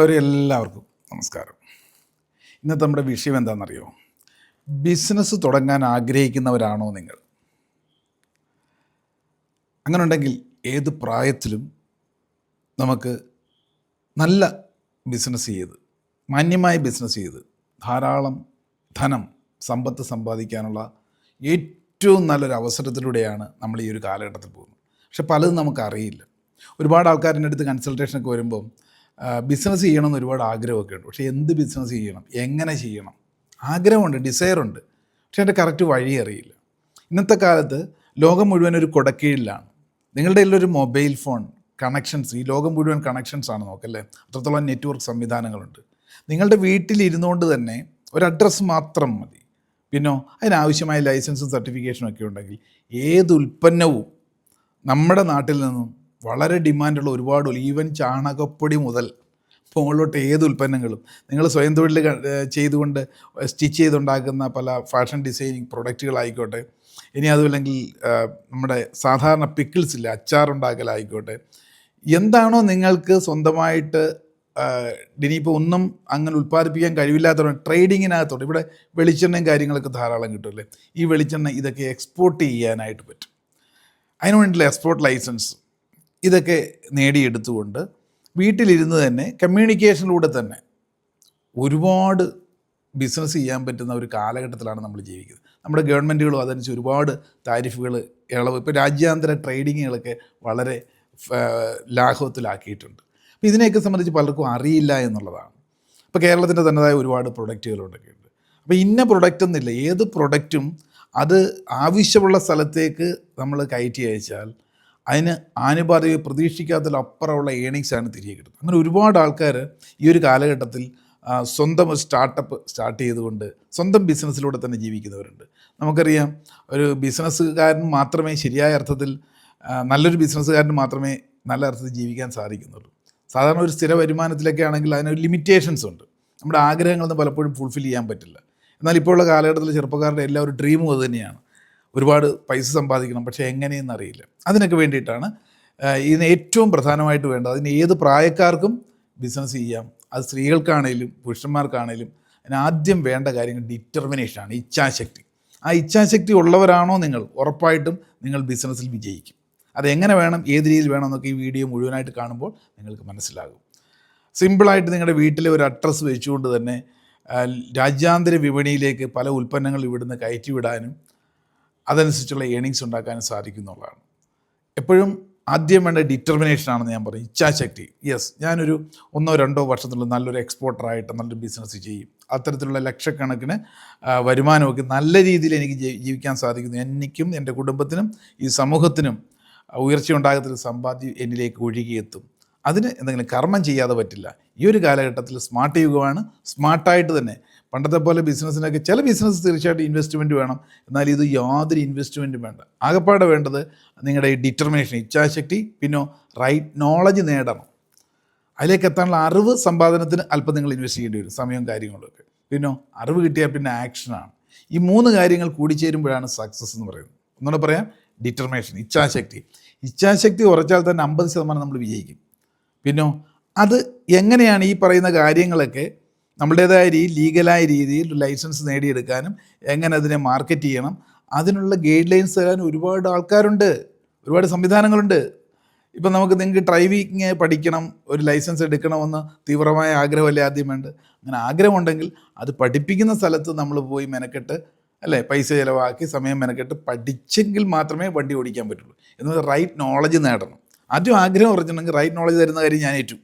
പ്രിയമുള്ളവരെ എല്ലാവർക്കും നമസ്കാരം. ഇന്നത്തെ നമ്മുടെ വിഷയം എന്താണെന്നറിയോ? ബിസിനസ് തുടങ്ങാൻ ആഗ്രഹിക്കുന്നവരാണോ നിങ്ങൾ? അങ്ങനെ ഉണ്ടെങ്കിൽ ഏത് പ്രായത്തിലും നമുക്ക് നല്ല ബിസിനസ് ചെയ്ത് മാന്യമായ ബിസിനസ് ചെയ്ത് ധാരാളം ധനം സമ്പത്ത് സമ്പാദിക്കാനുള്ള ഏറ്റവും നല്ലൊരു അവസരത്തിലൂടെയാണ് നമ്മൾ ഈ ഒരു കാലഘട്ടത്തിൽ പോകുന്നത്. പക്ഷെ പലതും നമുക്കറിയില്ല. ഒരുപാട് ആൾക്കാരുടെ അടുത്ത് കൺസൾട്ടേഷനൊക്കെ വരുമ്പം ബിസിനസ് ചെയ്യണമെന്ന് ഒരുപാട് ആഗ്രഹമൊക്കെ ഉണ്ട്. പക്ഷേ എന്ത് ബിസിനസ് ചെയ്യണം? എങ്ങനെ ചെയ്യണം? ആഗ്രഹമുണ്ട് ഡിസയറുണ്ട് പക്ഷേ എന്റെ കറക്റ്റ് വഴി അറിയില്ല. ഇന്നത്തെ കാലത്ത് ലോകം മുഴുവൻ ഒരു കുടക്കീഴിലാണ്. നിങ്ങളുടെ ഒരു മൊബൈൽ ഫോൺ കണക്ഷൻസ് ഈ ലോകം മുഴുവൻ കണക്ഷൻസ് ആണ് നോക്കല്ലേ? അത്രത്തോളം നെറ്റ്വർക്ക് സംവിധാനങ്ങളുണ്ട്. നിങ്ങളുടെ വീട്ടിലിരുന്നുകൊണ്ട് തന്നെ ഒരു അഡ്രസ്സ് മാത്രം മതി. പിന്നോ അതിനാവശ്യമായ ലൈസൻസും സർട്ടിഫിക്കേഷനും ഒക്കെ ഉണ്ടെങ്കിൽ ഏത് ഉൽപ്പന്നവും നമ്മുടെ നാട്ടിൽ നിന്നും വളരെ ഡിമാൻഡുള്ള ഒരുപാട് ഈവൻ ചാണകപ്പൊടി മുതൽ മുകളിലോട്ട് ഏത് ഉൽപ്പന്നങ്ങളും നിങ്ങൾ സ്വയം തൊഴിൽ ചെയ്തുകൊണ്ട് സ്റ്റിച്ച് ചെയ്തുണ്ടാക്കുന്ന പല ഫാഷൻ ഡിസൈനിങ് പ്രൊഡക്റ്റുകളായിക്കോട്ടെ ഇനി അതുമല്ലെങ്കിൽ നമ്മുടെ സാധാരണ പിക്കിൾസ് ഇല്ല അച്ചാറുണ്ടാക്കലായിക്കോട്ടെ. എന്താണോ നിങ്ങൾക്ക് സ്വന്തമായിട്ട് ഇനിയിപ്പോൾ ഒന്നും അങ്ങനെ ഉൽപ്പാദിപ്പിക്കാൻ കഴിവില്ലാത്തവരാണ് ട്രേഡിങ്ങിനകത്തോട്ട് ഇവിടെ വെളിച്ചെണ്ണയും കാര്യങ്ങളൊക്കെ ധാരാളം കിട്ടുമല്ലേ? ഈ വെളിച്ചെണ്ണ ഇതൊക്കെ എക്സ്പോർട്ട് ചെയ്യാനായിട്ട് പറ്റും. അതിനു വേണ്ടിയിട്ടുള്ള എക്സ്പോർട്ട് ലൈസൻസ് ഇതൊക്കെ നേടിയെടുത്തുകൊണ്ട് വീട്ടിലിരുന്ന് തന്നെ കമ്മ്യൂണിക്കേഷനിലൂടെ തന്നെ ഒരുപാട് ബിസിനസ് ചെയ്യാൻ പറ്റുന്ന ഒരു കാലഘട്ടത്തിലാണ് നമ്മൾ ജീവിക്കുന്നത്. നമ്മുടെ ഗവൺമെന്റുകളും അതനുസരിച്ച് ഒരുപാട് താരിഫുകൾ ഇളവ് ഇപ്പോൾ രാജ്യാന്തര ട്രേഡിങ്ങുകളൊക്കെ വളരെ ലാഘവത്തിലാക്കിയിട്ടുണ്ട്. അപ്പോൾ ഇതിനെയൊക്കെ സംബന്ധിച്ച് പലർക്കും അറിയില്ല എന്നുള്ളതാണ്. ഇപ്പോൾ കേരളത്തിന്റെ തന്നതായ ഒരുപാട് പ്രൊഡക്റ്റുകളുണ്ടൊക്കെ ഉണ്ട് അപ്പോൾ ഇന്ന പ്രൊഡക്റ്റ് എന്നില്ല ഏത് പ്രൊഡക്റ്റും അത് ആവശ്യമുള്ള സ്ഥലത്തേക്ക് നമ്മൾ കയറ്റി അയച്ചാൽ അതിന് ആനുപാതിക പ്രതീക്ഷിക്കാത്തതിലപ്പുറമുള്ള ഏണിങ്സാണ് തിരികെ കിട്ടുന്നത്. അങ്ങനെ ഒരുപാട് ആൾക്കാർ ഈ ഒരു കാലഘട്ടത്തിൽ സ്വന്തം സ്റ്റാർട്ടപ്പ് സ്റ്റാർട്ട് ചെയ്തുകൊണ്ട് സ്വന്തം ബിസിനസ്സിലൂടെ തന്നെ ജീവിക്കുന്നവരുണ്ട്. നമുക്കറിയാം ഒരു ബിസിനസ്സുകാരൻ മാത്രമേ ശരിയായ അർത്ഥത്തിൽ നല്ലൊരു ബിസിനസ്സുകാരൻ മാത്രമേ നല്ല അർത്ഥത്തിൽ ജീവിക്കാൻ സാധിക്കുന്നുള്ളൂ. സാധാരണ ഒരു സ്ഥിര വരുമാനത്തിലൊക്കെ ആണെങ്കിൽ അതിനൊരു ലിമിറ്റേഷൻസ് ഉണ്ട്. നമ്മുടെ ആഗ്രഹങ്ങളൊന്നും പലപ്പോഴും ഫുൾഫിൽ ചെയ്യാൻ പറ്റില്ല. എന്നാൽ ഇപ്പോഴുള്ള കാലഘട്ടത്തിൽ ചെറുപ്പക്കാരുടെ എല്ലാവരും ഡ്രീമും അത് തന്നെയാണ്. ഒരുപാട് പൈസ സമ്പാദിക്കണം. പക്ഷേ എങ്ങനെയെന്ന് അറിയില്ല. അതിനൊക്കെ വേണ്ടിയിട്ടാണ് ഇതിന് ഏറ്റവും പ്രധാനമായിട്ട് വേണ്ടത് അതിന് ഏത് പ്രായക്കാർക്കും ബിസിനസ് ചെയ്യാം. അത് സ്ത്രീകൾക്കാണേലും പുരുഷന്മാർക്കാണേലും അതിന് ആദ്യം വേണ്ട കാര്യങ്ങൾ ഡിറ്റർമിനേഷനാണ് ഇച്ഛാശക്തി. ആ ഇച്ഛാശക്തി ഉള്ളവരാണോ നിങ്ങൾ? ഉറപ്പായിട്ടും നിങ്ങൾ ബിസിനസ്സിൽ വിജയിക്കും. അതെങ്ങനെ വേണം ഏത് രീതിയിൽ വേണം എന്നൊക്കെ ഈ വീഡിയോ മുഴുവനായിട്ട് കാണുമ്പോൾ നിങ്ങൾക്ക് മനസ്സിലാകും. സിമ്പിളായിട്ട് നിങ്ങളുടെ വീട്ടിലെ ഒരു അഡ്രസ്സ് വെച്ചുകൊണ്ട് തന്നെ രാജ്യാന്തര വിപണിയിലേക്ക് പല ഉൽപ്പന്നങ്ങൾ ഇവിടുന്ന് കയറ്റിവിടാനും അതനുസരിച്ചുള്ള ഏണിങ്സ് ഉണ്ടാക്കാനും സാധിക്കുന്നുള്ളതാണ്. എപ്പോഴും ആദ്യം വേണ്ട ഡിറ്റർമിനേഷൻ ആണെന്ന് ഞാൻ പറയും. ഇച്ഛാശക്തി യെസ് ഞാനൊരു ഒന്നോ രണ്ടോ വർഷത്തിലുള്ള നല്ലൊരു എക്സ്പോർട്ടറായിട്ട് നല്ലൊരു ബിസിനസ് ചെയ്യും. അത്തരത്തിലുള്ള ലക്ഷക്കണക്കിന് വരുമാനമൊക്കെ നല്ല രീതിയിൽ എനിക്ക് ജീവിക്കാൻ സാധിക്കുന്നു. എനിക്കും എന്റെ കുടുംബത്തിനും ഈ സമൂഹത്തിനും ഉയർച്ച ഉണ്ടാകത്തിൽ സമ്പാദ്യം എന്നിലേക്ക് ഒഴുകിയെത്തും അതിന് എന്തെങ്കിലും കർമ്മം ചെയ്യാതെ പറ്റില്ല. ഈ ഒരു കാലഘട്ടത്തിൽ സ്മാർട്ട് യുഗമാണ്. സ്മാർട്ടായിട്ട് തന്നെ പണ്ടത്തെ പോലെ ബിസിനസ്സിനൊക്കെ ചില ബിസിനസ് തീർച്ചയായിട്ടും ഇൻവെസ്റ്റ്മെന്റ് വേണം. എന്നാൽ ഇത് യാതൊരു ഇൻവെസ്റ്റ്മെന്റും വേണ്ട. ആകെപ്പാടെ വേണ്ടത് നിങ്ങളുടെ ഈ ഡിറ്റർമിനേഷൻ ഇച്ഛാശക്തി പിന്നെ റൈറ്റ് നോളജ് നേടണം. അതിലേക്ക് എത്താനുള്ള അറിവ് സമ്പാദനത്തിന് അല്പം നിങ്ങൾ ഇൻവെസ്റ്റ് ചെയ്യേണ്ടി വരും സമയവും കാര്യങ്ങളൊക്കെ. പിന്നെ അറിവ് കിട്ടിയാൽ പിന്നെ ആക്ഷനാണ് ഈ മൂന്ന് കാര്യങ്ങൾ കൂടിച്ചേരുമ്പോഴാണ് സക്സസ് എന്ന് പറയുന്നത്. ഒന്നുകൂടെ പറയാം. ഡിറ്റർമിനേഷൻ ഇച്ഛാശക്തി. ഇച്ഛാശക്തി ഉറച്ചാൽ തന്നെ അമ്പത് ശതമാനം നമ്മൾ വിജയിക്കും. പിന്നെ അത് എങ്ങനെയാണ് ഈ പറയുന്ന കാര്യങ്ങളൊക്കെ നമ്മുടേതായ രീതി ലീഗലായ രീതിയിൽ ലൈസൻസ് നേടിയെടുക്കാനും എങ്ങനെ അതിനെ മാർക്കറ്റ് ചെയ്യണം അതിനുള്ള ഗൈഡ് ലൈൻസ് തരാൻ ഒരുപാട് ആൾക്കാരുണ്ട് ഒരുപാട് സംവിധാനങ്ങളുണ്ട്. ഇപ്പം നമുക്ക് നിങ്ങൾക്ക് ഡ്രൈവിങ് പഠിക്കണം ഒരു ലൈസൻസ് എടുക്കണമെന്ന് തീവ്രമായ ആഗ്രഹമല്ലേ ആദ്യം വേണ്ട അങ്ങനെ ആഗ്രഹമുണ്ടെങ്കിൽ അത് പഠിപ്പിക്കുന്ന സ്ഥലത്ത് നമ്മൾ പോയി മെനക്കെട്ട് അല്ലേ? പൈസ ചിലവാക്കി സമയം മെനക്കെട്ട് പഠിച്ചെങ്കിൽ മാത്രമേ വണ്ടി ഓടിക്കാൻ പറ്റുള്ളൂ. എന്നത് റൈറ്റ് നോളജ് നേടണം. ആദ്യം ആഗ്രഹം ഉറച്ചിട്ടുണ്ടെങ്കിൽ റൈറ്റ് നോളജ് തരുന്ന കാര്യം ഞാൻ ഏറ്റു.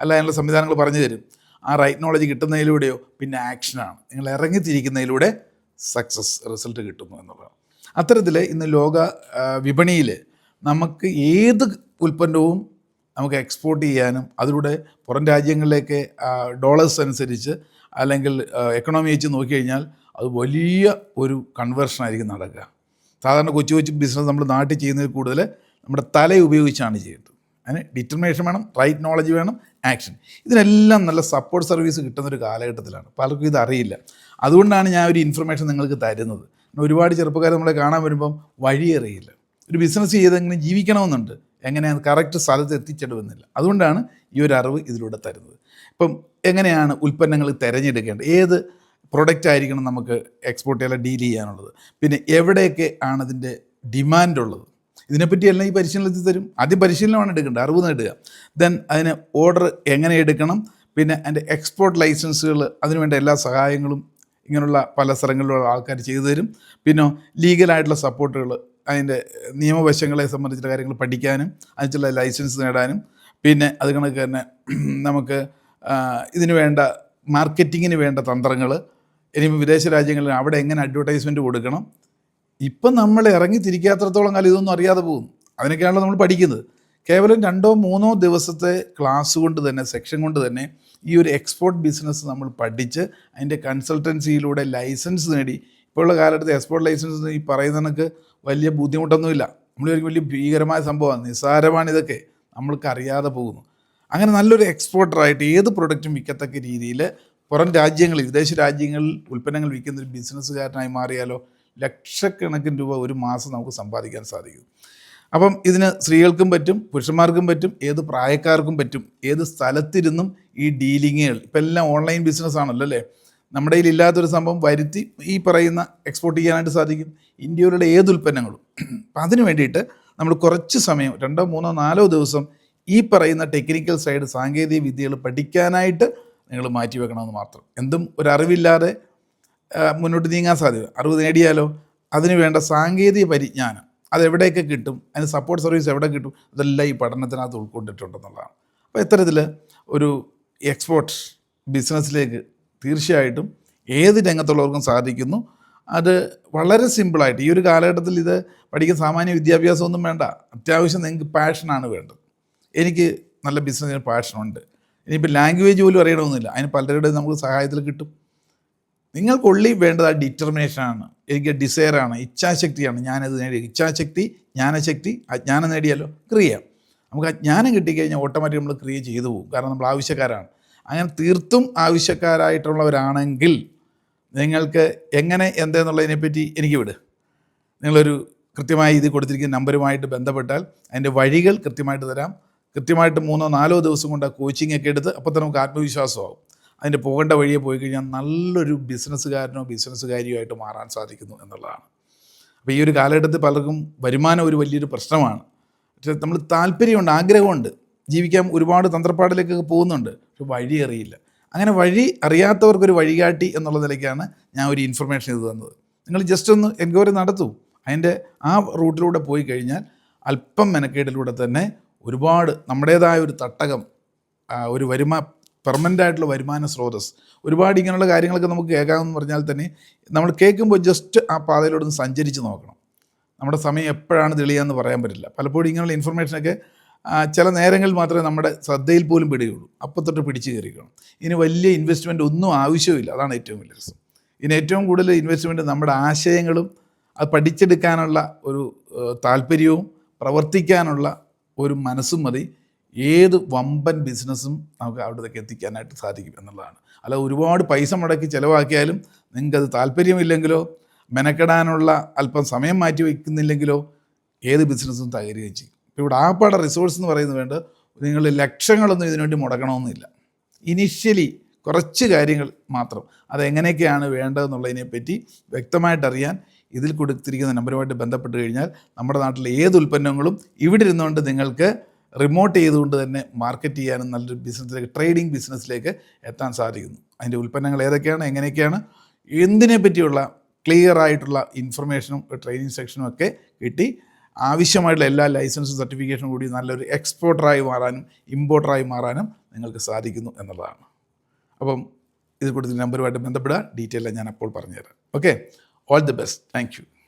അല്ല അതിനുള്ള സംവിധാനങ്ങൾ പറഞ്ഞു തരും. ആ റൈറ്റ് നോളജ് കിട്ടുന്നതിലൂടെയോ പിന്നെ ആക്ഷനാണ് നിങ്ങൾ ഇറങ്ങിത്തിരിക്കുന്നതിലൂടെ സക്സസ് റിസൾട്ട് കിട്ടുന്നു എന്നുള്ളതാണ്. അത്തരത്തിൽ ഇന്ന് ലോക വിപണിയിൽ നമുക്ക് ഏത് ഉൽപ്പന്നവും നമുക്ക് എക്സ്പോർട്ട് ചെയ്യാനും അതിലൂടെ പുറം രാജ്യങ്ങളിലേക്ക് ഡോളേഴ്സ് അനുസരിച്ച് അല്ലെങ്കിൽ എക്കണോമി വെച്ച് നോക്കിക്കഴിഞ്ഞാൽ അത് വലിയ ഒരു കൺവേർഷൻ ആയിരിക്കും നടക്കുക. സാധാരണ കൊച്ചു കൊച്ചു ബിസിനസ് നമ്മൾ നാട്ടിൽ ചെയ്യുന്നതിൽ കൂടുതൽ നമ്മുടെ തല ഉപയോഗിച്ചാണ് ചെയ്യുന്നത്. അതിന് ഡിറ്റർമേഷൻ വേണം റൈറ്റ് നോളജ് വേണം ആക്ഷൻ ഇതിനെല്ലാം നല്ല സപ്പോർട്ട് സർവീസ് കിട്ടുന്ന ഒരു കാലഘട്ടത്തിലാണ്. പലർക്കും ഇതറിയില്ല അതുകൊണ്ടാണ് ഞാൻ ഒരു ഇൻഫർമേഷൻ നിങ്ങൾക്ക് തരുന്നത്. ഒരുപാട് ചെറുപ്പക്കാർ നമ്മളെ കാണാൻ വരുമ്പം വഴി അറിയില്ല. ഒരു ബിസിനസ് ചെയ്തെങ്ങനെ ജീവിക്കണമെന്നുണ്ട്. എങ്ങനെയാണ് കറക്റ്റ് സ്ഥലത്ത് എത്തിച്ചെടുവെന്നില്ല അതുകൊണ്ടാണ് ഈ ഒരു അറിവ് ഇതിലൂടെ തരുന്നത്. ഇപ്പം എങ്ങനെയാണ് ഉൽപ്പന്നങ്ങൾ തിരഞ്ഞെടുക്കേണ്ടത്? ഏത് പ്രൊഡക്റ്റ് ആയിരിക്കണം നമുക്ക് എക്സ്പോർട്ട് ചെയ്യാൻ ഡീൽ ചെയ്യാനുള്ളത്? പിന്നെ എവിടെയൊക്കെ ആണ് ഡിമാൻഡ് ഉള്ളത് ഇതിനെപ്പറ്റിയെല്ലാം ഈ പരിശീലനത്തിൽ തരും. ആദ്യം പരിശീലനമാണ് എടുക്കേണ്ടത്. അറിവ് നേടുക. ദെൻ അതിന് ഓർഡർ എങ്ങനെ എടുക്കണം? പിന്നെ അതിന്റെ എക്സ്പോർട്ട് ലൈസൻസുകൾ അതിനുവേണ്ട എല്ലാ സഹായങ്ങളും ഇങ്ങനെയുള്ള പല സ്ഥലങ്ങളിലുള്ള ആൾക്കാർ ചെയ്തു തരും. പിന്നെ ലീഗലായിട്ടുള്ള സപ്പോർട്ടുകൾ അതിന്റെ നിയമവശങ്ങളെ സംബന്ധിച്ചുള്ള കാര്യങ്ങൾ പഠിക്കാനും അതിനുള്ള ലൈസൻസ് നേടാനും. പിന്നെ അത് കണക്ക് തന്നെ നമുക്ക് ഇതിന് വേണ്ട മാർക്കറ്റിങ്ങിന് വേണ്ട തന്ത്രങ്ങൾ ഇനി വിദേശ രാജ്യങ്ങളിൽ അവിടെ എങ്ങനെ അഡ്വർടൈസ്മെന്റ് കൊടുക്കണം? ഇപ്പം നമ്മൾ ഇറങ്ങി തിരിക്കാത്രത്തോളം കാലം ഇതൊന്നും അറിയാതെ പോകും അതിനൊക്കെയാണല്ലോ നമ്മൾ പഠിക്കുന്നത്. കേവലം രണ്ടോ മൂന്നോ ദിവസത്തെ ക്ലാസ് കൊണ്ട് തന്നെ സെക്ഷൻ കൊണ്ട് തന്നെ ഈ ഒരു എക്സ്പോർട്ട് ബിസിനസ് നമ്മൾ പഠിച്ച് അതിന്റെ കൺസൾട്ടൻസിയിലൂടെ ലൈസൻസ് നേടി. ഇപ്പോഴുള്ള കാലഘട്ടത്തിൽ എക്സ്പോർട്ട് ലൈസൻസ് ഈ പറയുന്ന കണക്ക് വലിയ ബുദ്ധിമുട്ടൊന്നുമില്ല. നമ്മൾ ഒരു വലിയ ഭീകരമായ സംഭവമാണ്. നിസ്സാരമാണ് ഇതൊക്കെ. നമ്മൾക്ക് അറിയാതെ പോകുന്നു. അങ്ങനെ നല്ലൊരു എക്സ്പോർട്ടറായിട്ട് ഏത് പ്രൊഡക്റ്റും വിൽക്കത്തക്ക രീതിയിൽ പുറം രാജ്യങ്ങളിൽ വിദേശ രാജ്യങ്ങളിൽ ഉൽപ്പന്നങ്ങൾ വിൽക്കുന്ന ഒരു ബിസിനസ്സുകാരനായി മാറിയാലോ ലക്ഷക്കണക്കിന് രൂപ ഒരു മാസം നമുക്ക് സമ്പാദിക്കാൻ സാധിക്കും. അപ്പം ഇതിന് സ്ത്രീകൾക്കും പറ്റും പുരുഷന്മാർക്കും പറ്റും ഏത് പ്രായക്കാർക്കും പറ്റും ഏത് സ്ഥലത്തിരുന്നും ഈ ഡീലിങ്ങുകൾ. ഇപ്പം എല്ലാം ഓൺലൈൻ ബിസിനസ് ആണല്ലോ അല്ലേ? നമ്മുടെ കയ്യിൽ ഇല്ലാത്തൊരു സംഭവം വരുത്തി ഈ പറയുന്ന എക്സ്പോർട്ട് ചെയ്യാനായിട്ട് സാധിക്കും. ഇന്ത്യയിലുള്ള ഏത് ഉൽപ്പന്നങ്ങളും. അപ്പം അതിന് വേണ്ടിയിട്ട് നമ്മൾ കുറച്ച് സമയം രണ്ടോ മൂന്നോ നാലോ ദിവസം ഈ പറയുന്ന ടെക്നിക്കൽ സൈഡ് സാങ്കേതിക വിദ്യകൾ പഠിക്കാനായിട്ട് നിങ്ങൾ മാറ്റി വെക്കണമെന്ന് മാത്രം. എന്തും ഒരറിവില്ലാതെ മുന്നോട്ട് നീങ്ങാൻ സാധ്യത. അറിവ് നേടിയാലോ? അതിന് വേണ്ട സാങ്കേതിക പരിജ്ഞാനം അതെവിടെയൊക്കെ കിട്ടും? അതിന് സപ്പോർട്ട് സർവീസ് എവിടെ കിട്ടും? അതെല്ലാം ഈ പഠനത്തിനകത്ത് ഉൾക്കൊണ്ടിട്ടുണ്ടെന്നുള്ളതാണ്. അപ്പോൾ ഇത്തരത്തിൽ ഒരു എക്സ്പോർട്ട് ബിസിനസ്സിലേക്ക് തീർച്ചയായിട്ടും ഏത് രംഗത്തുള്ളവർക്കും സാധിക്കുന്നു. അത് വളരെ സിമ്പിളായിട്ട് ഈ ഒരു കാലഘട്ടത്തിൽ ഇത് പഠിക്കാൻ സാമാന്യ വിദ്യാഭ്യാസമൊന്നും വേണ്ട. അത്യാവശ്യം നിങ്ങൾക്ക് പാഷനാണ് വേണ്ടത്. എനിക്ക് നല്ല ബിസിനസ്സിന് പാഷനുണ്ട് ഇനിയിപ്പോൾ ലാംഗ്വേജ് പോലും അറിയണമെന്നില്ല. അതിന് പലരുടെയും നമുക്ക് സഹായത്തിൽ കിട്ടും. നിങ്ങൾക്ക് ഉള്ളി വേണ്ടത് ആ ഡിറ്റർമിനേഷനാണ് എനിക്ക് ഡിസയറാണ് ഇച്ഛാശക്തിയാണ്. ഞാനത് നേടി. ഇച്ഛാശക്തി ജ്ഞാനശക്തി അജ്ഞാനം നേടിയാലോ ക്രിയ. നമുക്ക് അജ്ഞാനം ജ്ഞാനം കിട്ടിക്കഴിഞ്ഞാൽ ഓട്ടോമാറ്റിക് നമ്മൾ ക്രിയ ചെയ്തു പോകും. കാരണം നമ്മൾ ആവശ്യക്കാരാണ്. അങ്ങനെ തീർത്തും ആവശ്യക്കാരായിട്ടുള്ളവരാണെങ്കിൽ നിങ്ങൾക്ക് എങ്ങനെ എന്തെന്നുള്ളതിനെപ്പറ്റി എനിക്ക് വിട്. നിങ്ങളൊരു കൃത്യമായി ഇത് കൊടുത്തിരിക്കുന്ന നമ്പറുമായിട്ട് ബന്ധപ്പെട്ടാൽ അതിന്റെ വഴികൾ കൃത്യമായിട്ട് തരാം. കൃത്യമായിട്ട് മൂന്നോ നാലോ ദിവസം കൊണ്ട് ആ കോച്ചിങ് ഒക്കെ എടുത്ത് അപ്പോൾ തന്നെ നമുക്ക് ആത്മവിശ്വാസമാവും. അതിന്റെ പോകേണ്ട വഴിയെ പോയി കഴിഞ്ഞാൽ നല്ലൊരു ബിസിനസ്സുകാരനോ ബിസിനസ്സുകാരിയോ ആയിട്ട് മാറാൻ സാധിക്കുന്നു എന്നുള്ളതാണ്. അപ്പോൾ ഈ ഒരു കാലഘട്ടത്തിൽ പലർക്കും വരുമാനം ഒരു വലിയൊരു പ്രശ്നമാണ്. പക്ഷേ നമ്മൾ താല്പര്യമുണ്ട് ആഗ്രഹമുണ്ട്. ജീവിക്കാൻ ഒരുപാട് തന്ത്രപ്പാടിലേക്കൊക്കെ പോകുന്നുണ്ട് പക്ഷെ വഴി അറിയില്ല. അങ്ങനെ വഴി അറിയാത്തവർക്കൊരു വഴികാട്ടി എന്നുള്ള നിലയ്ക്കാണ് ഞാൻ ഒരു ഇൻഫർമേഷൻ ഇത് തന്നത്. നിങ്ങൾ ജസ്റ്റ് ഒന്ന് എൻക്വയറി നടത്തൂ. അതിന്റെ ആ റൂട്ടിലൂടെ പോയി കഴിഞ്ഞാൽ അല്പം മെനക്കേടിലൂടെ തന്നെ ഒരുപാട് നമ്മുടേതായ ഒരു തട്ടകം ഒരു വരുമാ പെർമനന്റ് ആയിട്ടുള്ള വരുമാന സ്രോതസ് ഒരുപാട് ഇങ്ങനെയുള്ള കാര്യങ്ങളൊക്കെ നമുക്ക് കേൾക്കാമെന്ന് പറഞ്ഞാൽ തന്നെ നമ്മൾ കേൾക്കുമ്പോൾ ജസ്റ്റ് ആ പാതയിലൂടെ ഒന്ന് സഞ്ചരിച്ച് നോക്കണം. നമ്മുടെ സമയം എപ്പോഴാണ് തെളിയാന്ന് പറയാൻ പറ്റില്ല. പലപ്പോഴും ഇങ്ങനെയുള്ള ഇൻഫർമേഷനൊക്കെ ചില നേരങ്ങളിൽ മാത്രമേ നമ്മുടെ ശ്രദ്ധയിൽ പോലും പെടുകയുള്ളൂ. അപ്പം തൊട്ട് പിടിച്ച് കയറിക്കണം. ഇനി വലിയ ഇൻവെസ്റ്റ്മെന്റ് ഒന്നും ആവശ്യമില്ല. അതാണ് ഏറ്റവും വലിയ രസം. ഇനി ഏറ്റവും കൂടുതൽ ഇൻവെസ്റ്റ്മെന്റ് നമ്മുടെ ആശയങ്ങളും അത് പഠിച്ചെടുക്കാനുള്ള ഒരു താല്പര്യവും പ്രവർത്തിക്കാനുള്ള ഒരു മനസ്സും മതി. ഏത് വമ്പൻ ബിസിനസ്സും നമുക്ക് അവിടത്തേക്ക് എത്തിക്കാനായിട്ട് സാധിക്കും എന്നുള്ളതാണ്. അല്ല ഒരുപാട് പൈസ മുടക്കി ചിലവാക്കിയാലും നിങ്ങൾക്കത് താല്പര്യമില്ലെങ്കിലോ മെനക്കെടാനുള്ള അല്പം സമയം മാറ്റി വയ്ക്കുന്നില്ലെങ്കിലോ ഏത് ബിസിനസ്സും തകരുകയും ചെയ്യും. ഇപ്പോൾ ഇവിടെ ആപ്പാടെ റിസോഴ്സ് എന്ന് പറയുന്നത് വേണ്ട നിങ്ങൾ ലക്ഷങ്ങളൊന്നും ഇതിനുവേണ്ടി മുടക്കണമെന്നില്ല ഇനിഷ്യലി കുറച്ച് കാര്യങ്ങൾ മാത്രം. അതെങ്ങനെയൊക്കെയാണ് വേണ്ടതെന്നുള്ളതിനെ പറ്റി വ്യക്തമായിട്ടറിയാൻ ഇതിൽ കൊടുത്തിരിക്കുന്ന നമ്പറുമായിട്ട് ബന്ധപ്പെട്ട് കഴിഞ്ഞാൽ നമ്മുടെ നാട്ടിലെ ഏത് ഉൽപ്പന്നങ്ങളും ഇവിടെ ഇരുന്നുകൊണ്ട് നിങ്ങൾക്ക് റിമോട്ട് ചെയ്തുകൊണ്ട് തന്നെ മാർക്കറ്റ് ചെയ്യാനും നല്ലൊരു ബിസിനസ്സിലേക്ക് ട്രേഡിംഗ് ബിസിനസ്സിലേക്ക് എത്താൻ സാധിക്കുന്നു. അതിന്റെ ഉൽപ്പന്നങ്ങൾ ഏതൊക്കെയാണ് എങ്ങനെയൊക്കെയാണ് എന്തിനെ പറ്റിയുള്ള ക്ലിയർ ആയിട്ടുള്ള ഇൻഫർമേഷനും ട്രെയിനിങ് സെക്ഷനും ഒക്കെ കിട്ടി. ആവശ്യമായിട്ടുള്ള എല്ലാ ലൈസൻസും സർട്ടിഫിക്കേഷനും കൂടി നല്ലൊരു എക്സ്പോർട്ടറായി മാറാനും ഇമ്പോർട്ടറായി മാറാനും നിങ്ങൾക്ക് സാധിക്കുന്നു എന്നുള്ളതാണ്. അപ്പം ഇത് കൊടുത്ത നമ്പറുമായിട്ട് ബന്ധപ്പെടുക. ഡീറ്റെയിൽ ഞാൻ അപ്പോൾ പറഞ്ഞുതരാം. Okay all the best thank